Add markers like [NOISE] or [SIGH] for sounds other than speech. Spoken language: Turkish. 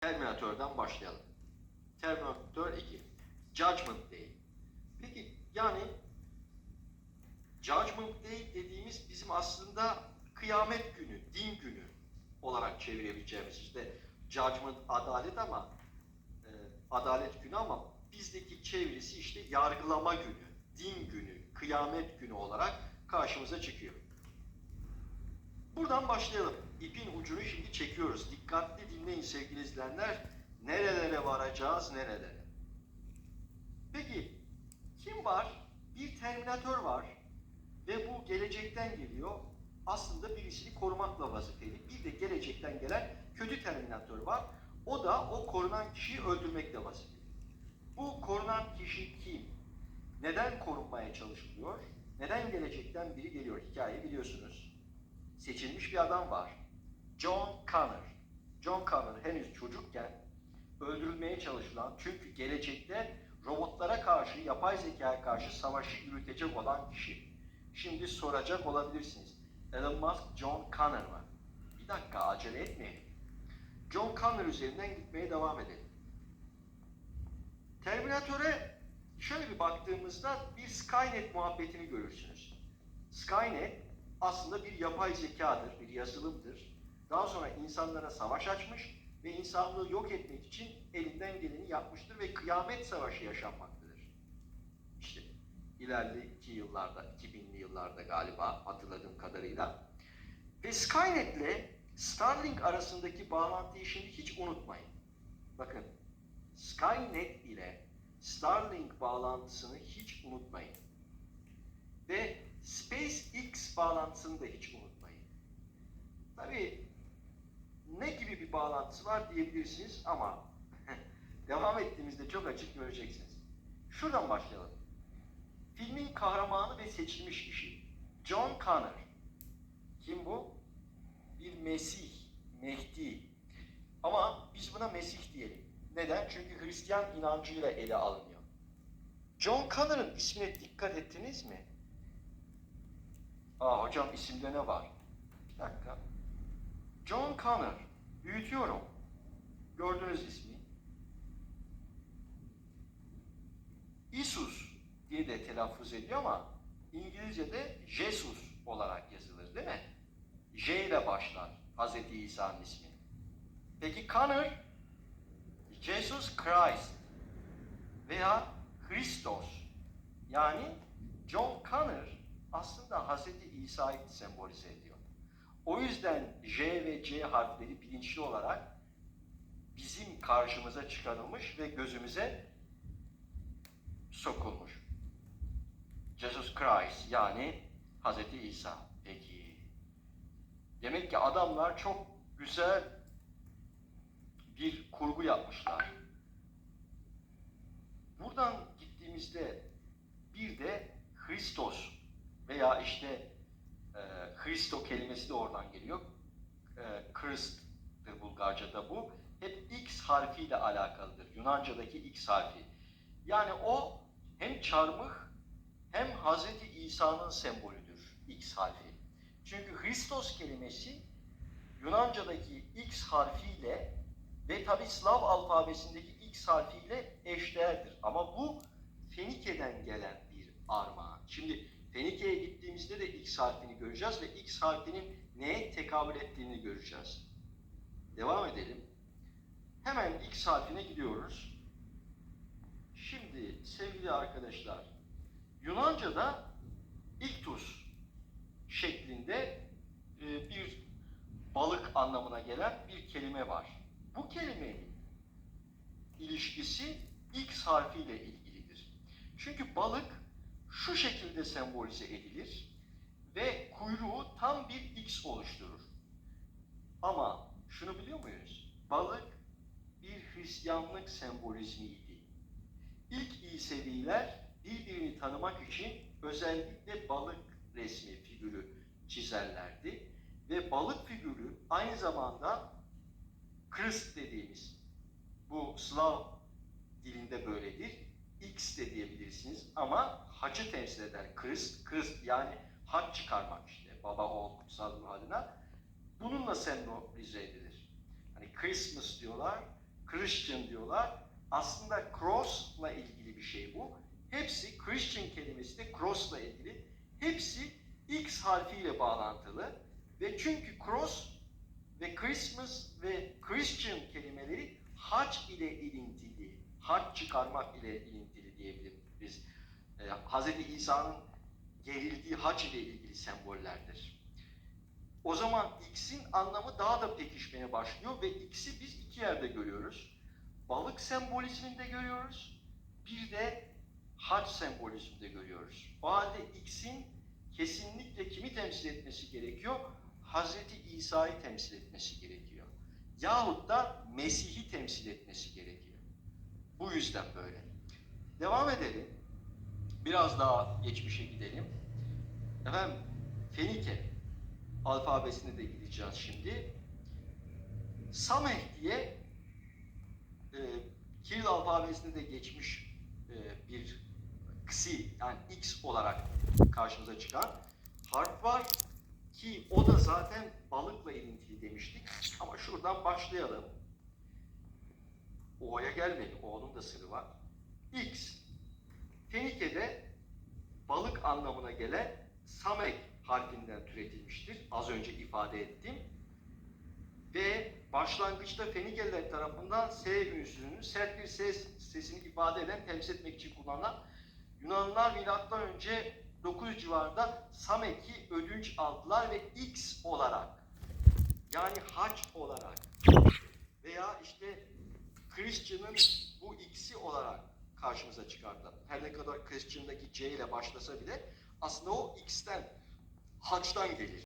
Terminator'dan başlayalım. Terminator 2. Judgment Day. Peki yani Judgment Day dediğimiz bizim aslında kıyamet günü, din günü olarak çevirebileceğimiz işte Judgment adalet ama e, adalet günü ama bizdeki çevirisi işte yargılama günü, din günü, kıyamet günü olarak karşımıza çıkıyor. Buradan başlayalım. İpin ucunu şimdi çekiyoruz. Dikkatli dinleyin sevgili izleyenler. Nerelere varacağız, nerelere? Peki, kim var? Bir terminatör var ve bu gelecekten geliyor. Aslında birisini korumakla vazifeli. Bir de gelecekten gelen kötü terminatör var. O da o korunan kişiyi öldürmekle vazifeli. Bu korunan kişi kim? Neden korunmaya çalışılıyor? Neden gelecekten biri geliyor? Hikayeyi biliyorsunuz seçilmiş bir adam var. John Connor. John Connor henüz çocukken öldürülmeye çalışılan çünkü gelecekte robotlara karşı, yapay zekaya karşı savaşı yürütecek olan kişi. Şimdi soracak olabilirsiniz. Elon Musk John Connor mı? Bir dakika acele etmeyelim. John Connor üzerinden gitmeye devam edelim. Terminatöre şöyle bir baktığımızda bir Skynet muhabbetini görürsünüz. Skynet aslında bir yapay zekadır, bir yazılımdır. Daha sonra insanlara savaş açmış ve insanlığı yok etmek için elinden geleni yapmıştır ve kıyamet savaşı yaşanmaktadır. İşte ileriki yıllarda, 2000'li yıllarda galiba hatırladığım kadarıyla. Ve Skynet ile Starlink arasındaki bağlantıyı şimdi hiç unutmayın. Bakın, Skynet ile Starlink bağlantısını hiç unutmayın. Ve SpaceX bağlantısını da hiç unutmayın. Tabii ne gibi bir bağlantısı var diyebilirsiniz ama [LAUGHS] devam ettiğimizde çok açık göreceksiniz. Şuradan başlayalım. Filmin kahramanı ve seçilmiş kişi John Connor. Kim bu? Bir Mesih, Mehdi. Ama biz buna Mesih diyelim. Neden? Çünkü Hristiyan inancıyla ele alınıyor. John Connor'ın ismine dikkat ettiniz mi? Aa hocam isimde ne var? Bir dakika. John Connor. Büyütüyorum. Gördünüz ismi. İsus diye de telaffuz ediyor ama İngilizce'de Jesus olarak yazılır değil mi? J ile başlar Hz. İsa'nın ismi. Peki Connor, Jesus Christ veya Christos yani John Connor aslında Hz. İsa'yı sembolize ediyor. O yüzden J ve C harfleri bilinçli olarak bizim karşımıza çıkarılmış ve gözümüze sokulmuş. Jesus Christ yani Hz. İsa. Peki. Demek ki adamlar çok güzel bir kurgu yapmışlar. Buradan gittiğimizde bir de Hristos veya işte Hristo kelimesi de oradan geliyor. E, Christ'tir Bulgarca'da bu. Hep X harfiyle alakalıdır. Yunanca'daki X harfi. Yani o hem çarmıh hem Hz. İsa'nın sembolüdür X harfi. Çünkü Hristos kelimesi Yunanca'daki X harfiyle ve tabi Slav alfabesindeki X harfiyle eşdeğerdir. Ama bu Fenike'den gelen bir armağan. Şimdi Fenike'ye gittiğimizde de X harfini göreceğiz ve X harfinin neye tekabül ettiğini göreceğiz. Devam edelim. Hemen X harfine gidiyoruz. Şimdi sevgili arkadaşlar, Yunanca'da iktus şeklinde e, bir balık anlamına gelen bir kelime var. Bu kelimenin ilişkisi X harfiyle ilgilidir. Şu şekilde sembolize edilir ve kuyruğu tam bir X oluşturur. Ama şunu biliyor muyuz? Balık bir Hristiyanlık sembolizmiydi. İlk İseviler birbirini tanımak için özellikle balık resmi figürü çizerlerdi. Ve balık figürü aynı zamanda Krist dediğimiz bu Slav dilinde böyledir. X de diyebilirsiniz ama hacı temsil eder. Krist, Krist yani hac çıkarmak işte. Baba, oğul, kutsal ruh adına. Bununla sembolize edilir. Hani Christmas diyorlar. Christian diyorlar. Aslında cross'la ilgili bir şey bu. Hepsi Christian kelimesi de cross'la ilgili. Hepsi X harfiyle bağlantılı. Ve çünkü cross ve Christmas ve Christian kelimeleri hac ile ilintili, hac çıkarmak ile ilintili diyebiliriz. Ee, Hz. İsa'nın gerildiği hac ile ilgili sembollerdir. O zaman X'in anlamı daha da pekişmeye başlıyor ve X'i biz iki yerde görüyoruz. Balık sembolizminde görüyoruz, bir de hac sembolizminde görüyoruz. O halde X'in kesinlikle kimi temsil etmesi gerekiyor? Hazreti İsa'yı temsil etmesi gerekiyor. Yahut da Mesih'i temsil etmesi gerekiyor. Bu yüzden böyle. Devam edelim. Biraz daha geçmişe gidelim. Efendim, Fenike alfabesine de gideceğiz şimdi. Sameh diye e, Kiril alfabesinde de geçmiş e, bir Xi yani X olarak karşımıza çıkan harf var ki o da zaten balıkla ilintili demiştik. Ama şuradan başlayalım. O'ya gelmedi. O'nun da sırrı var. X. Fenike'de balık anlamına gelen Samek harfinden türetilmiştir. Az önce ifade ettim. Ve başlangıçta Fenikeliler tarafından S ünsünün sert bir ses sesini ifade eden, temsil etmek için kullanılan Yunanlılar milattan önce 900 civarında Samek'i ödünç aldılar ve X olarak yani haç olarak veya işte Christian'ın bu X'i olarak karşımıza çıkardılar. Her ne kadar Christian'daki C ile başlasa bile aslında o X'ten haçtan gelir.